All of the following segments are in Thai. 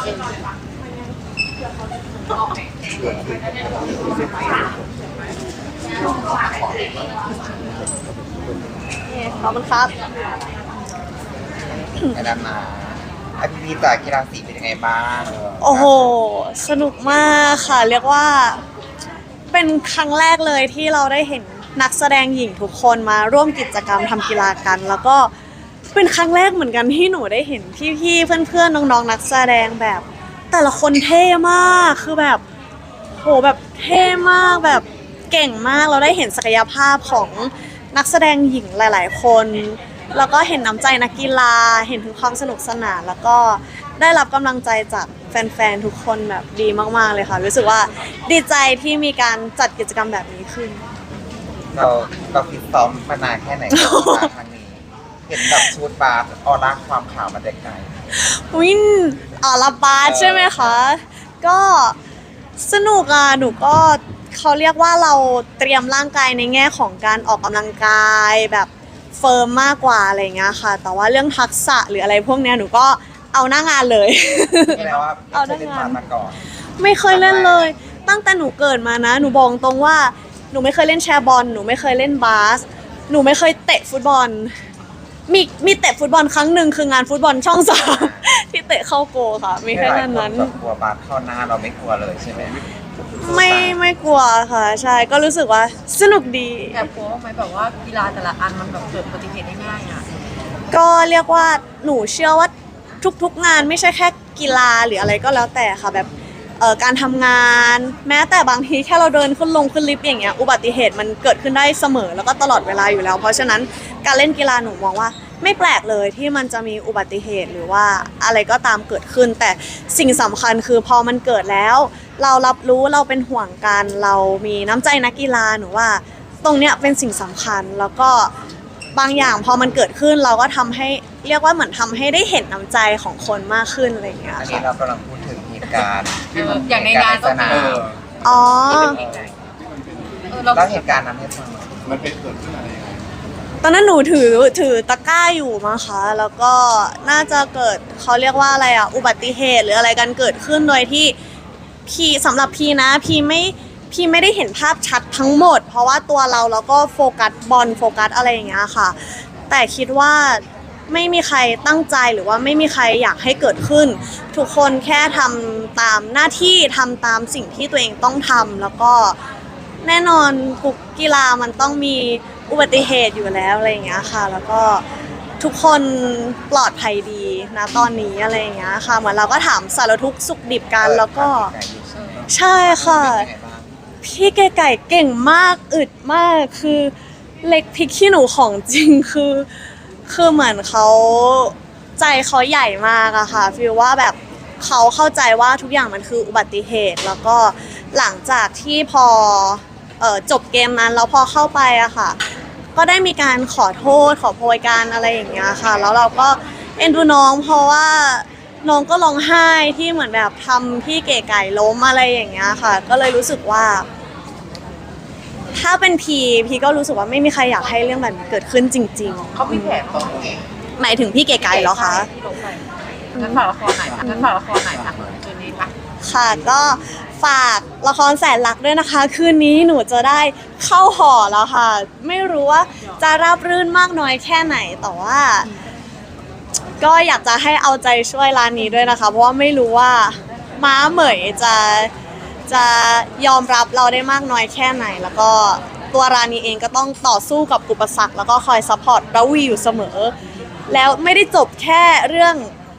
ขอบคุณครับแนะนำมาอภิพีจากกีฬาสีเป็นยังไงบ้างโอ้โห สนุกมากค่ะ เรียกว่า เป็นครั้งแรกเลยที่เราได้เห็นนักแสดงหญิงทุกคนมาร่วมกิจกรรมทำกีฬากัน แล้วก็ เป็นครั้งแรกเหมือนกันที่หนูได้เห็นพี่ๆเพื่อนๆน้องๆนักแสดงแบบ แต่ละคนเท่มากคือแบบโหแบบเท่มากแบบเก่งมากเราได้เห็นศักยภาพของนักแสดงหญิงหลาย ๆ คน แล้วก็เห็นน้ำใจนักกีฬาเห็นถึงความสนุกสนาน แล้วก็ได้รับกำลังใจจากแฟนๆทุกคนแบบดีมากๆเลยค่ะ รู้สึกว่าดีใจที่มีการจัดกิจกรรมแบบนี้ขึ้น เราเราฟิตซ้อมมานานแค่ไหนกับกีฬาครั้งนี้ เห็นแบบชุดบาสออร่าความขาวมาแต่ไกลวินอ่าลาบาสใช่ไหมคะ ก็สนุกอะหนูก็เขาเรียกว่าเราเตรียมร่างกายในแง่ของการออกกำลังกายแบบเฟิร์มมากกว่าอะไรอย่างเงี้ยค่ะ แต่ว่าเรื่องทักษะหรืออะไรพวกเนี้ยหนูก็เอาหน้างานเลยแสดงว่าเอาไม่เคยเล่นได้งานบาสมาก่อน ไม่เคยเล่นเลย ตั้งแต่หนูเกิดมานะ หนูบอกตรงว่าหนูไม่เคยเล่นแชร์บอลหนูไม่เคยเล่นบาสหนูไม่เคยเตะฟุตบอล มีมีเตะฟุตบอลครั้งหนึ่งคืองานฟุตบอลช่องสาม ที่เตะเข้าโกค่ะ มีแค่นั้นนั้นหลายคแบบกลัวบาสเข้าหน้าเราไม่กลัวเลยใช่ไหมไม่ไม่กลัวค่ะ ใช่ก็รู้สึกว่าสนุกดี แอบกลัวบ้างไหมแบบว่ากีฬาแต่ละอันมันแบบเกิดอุบัติเหตุได้ง่ายอะก็เรียกว่าหนูเชื่อว่าทุกๆงานไม่ใช่แค่กีฬาหรืออะไรก็แล้วแต่ค่ะแบบ เอ่อการทำงาน แม้แต่บางทีแค่เราเดินขึ้นลงขึ้นลิฟต์อย่างเงี้ยอุบัติเหตุมันเกิดขึ้นได้เสมอแล้วก็ตลอดเวลาอยู่แล้ว เพราะฉะนั้นการเล่นกีฬาหนูมองว่า ไม่แปลกเลยที่มันจะมีอุบัติเหตุหรือว่าอะไรก็ตามเกิดขึ้น แต่สิ่งสำคัญคือพอมันเกิดแล้ว เรารับรู้เราเป็นห่วงกันเรามีน้ำใจนักกีฬาหนูว่า ตรงเนี้ยเป็นสิ่งสำคัญแล้วก็บางอย่างพอมันเกิดขึ้นเราก็ทำให้เรียกว่าเหมือนทำให้ได้เห็นน้ำใจของคนมากขึ้นอะไรอย่างเงี้ยอันนี้ค่ะ เรากำลังพูด การณ์เอออย่างในงานสนามอ๋อ เออเราแล้วเหตุการณ์นั้นให้ฟังหน่อยมันเป็นเกิดขึ้นอะไรยังไงตอนนั้นหนูถือถือตะกร้าอยู่มั้งคะแล้วก็น่าจะเกิดเขาเรียกว่าอะไรอะ อุบัติเหตุหรืออะไรกันเกิดขึ้นโดยที่พี่สำหรับพี่นะ พี่ไม่พี่ไม่ได้เห็นภาพชัดทั้งหมด เพราะว่าตัวเราเราก็โฟกัสบอลโฟกัสอะไรอย่างเงี้ยค่ะ แต่คิดว่า ไม่มีใครตั้งใจหรือว่าไม่มีใครอยากให้เกิดขึ้น ทุกคนแค่ทำตามหน้าที่ทำตามสิ่งที่ตัวเองต้องทำแล้วก็แน่นอนทุกกีฬามันต้องมีอุบัติเหตุอยู่แล้วอะไรอย่างเงี้ยค่ะ แล้วก็ทุกคนปลอดภัยดีนะตอนนี้อะไรอย่างเงี้ยค่ะ เหมือนเราก็ถามสารทุกข์สุขดิบกันแล้วก็ ใช่ค่ะ พี่ไก่ไก่เก่งมากอึดมากคือเล็กพริกขี้หนูของจริงคือ คือเหมือนเขาใจเขาใหญ่มากอะค่ะฟีลว่าแบบเขาเข้าใจว่าทุกอย่างมันคืออุบัติเหตุ แล้วก็หลังจากที่พอเออจบเกมนั้นแล้วพอเข้าไปอะค่ะ ก็ได้มีการขอโทษขอโพยกันอะไรอย่างเงี้ยค่ะ แล้วเราก็เอ็นดูน้องเพราะว่าน้องก็ร้องไห้ที่เหมือนแบบทำพี่เก๋ไก่ล้มอะไรอย่างเงี้ยค่ะ ก็เลยรู้สึกว่าาเป็นพีพีก็รู้สึกว่าไม่มีใครอยากให้เรื่องแบบนี้เกิดขึ้นจริง เขามีแผลตรงๆหมายถึงพี่เก๋ไก่เหรอคะที่ลงไปงั้นฝากละครไหนคะงั้นฝากละครไหนคะคืนนี้ค่ะ ค่ะก็ฝากละครแสนรักด้วยนะคะ คืนนี้หนูจะได้เข้าหอแล้วค่ะ ไม่รู้ว่าจะราบรื่นมากน้อยแค่ไหนแต่ว่า ก็อยากจะให้เอาใจช่วยร้านนี้ด้วยนะคะ เพราะว่าไม่รู้ว่าม้าเหมยจะ จะยอมรับเราได้มากน้อยแค่ไหน แล้วก็ตัวร้านนี้เองก็ต้องต่อสู้กับอุปสรรคแล้วก็คอยซัพพอร์ตระวีอยู่เสมอ แล้วไม่ได้จบแค่เรื่อง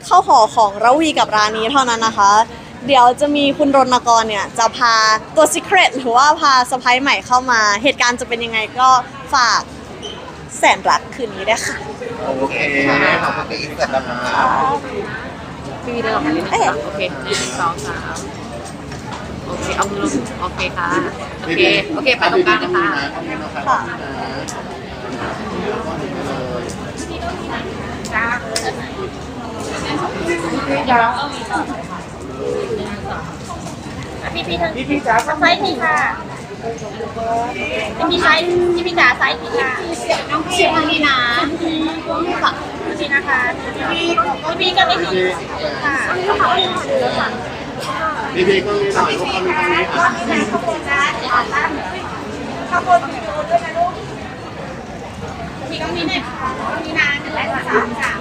เข้าหอของระวีกับร้านนี้เท่านั้นนะคะ เดี๋ยวจะมีคุณรณกรเนี่ย จะพาตัว Secret หรือว่าพาสไปใหม่เข้ามา เหตุการณ์จะเป็นยังไงก็ฝากแสนรักคืนนี้ด้วยค่ะ โอเคค่ะขอบคุณที่อินเสิร์ตแล้วนะครับพี่ได้หรอกไหมนิดนึงค่ะโอเคหนึ่งสองสามโอเคเอามือลงโอเคค่ะโอเคโอเคไปตรงกลางนะคะค่ะพี่พี่ทางพี่พี่จ๋าทางซ้ายนี่ค่ะมีไซส์ที่มีจ๋าไซส์กี่ค่ะน้องพี่ทางนี้นะพี่นะคะพี่พี่ก็ไม่มีค่ะ พี่พี่ก็มีหน่อยพวกเขามีตรงนี้อะข้างบนนะข้างบนมีโดด้วยนะลูกพี่ก็มีเนี่ยมีนานหนึ่งและสามสาม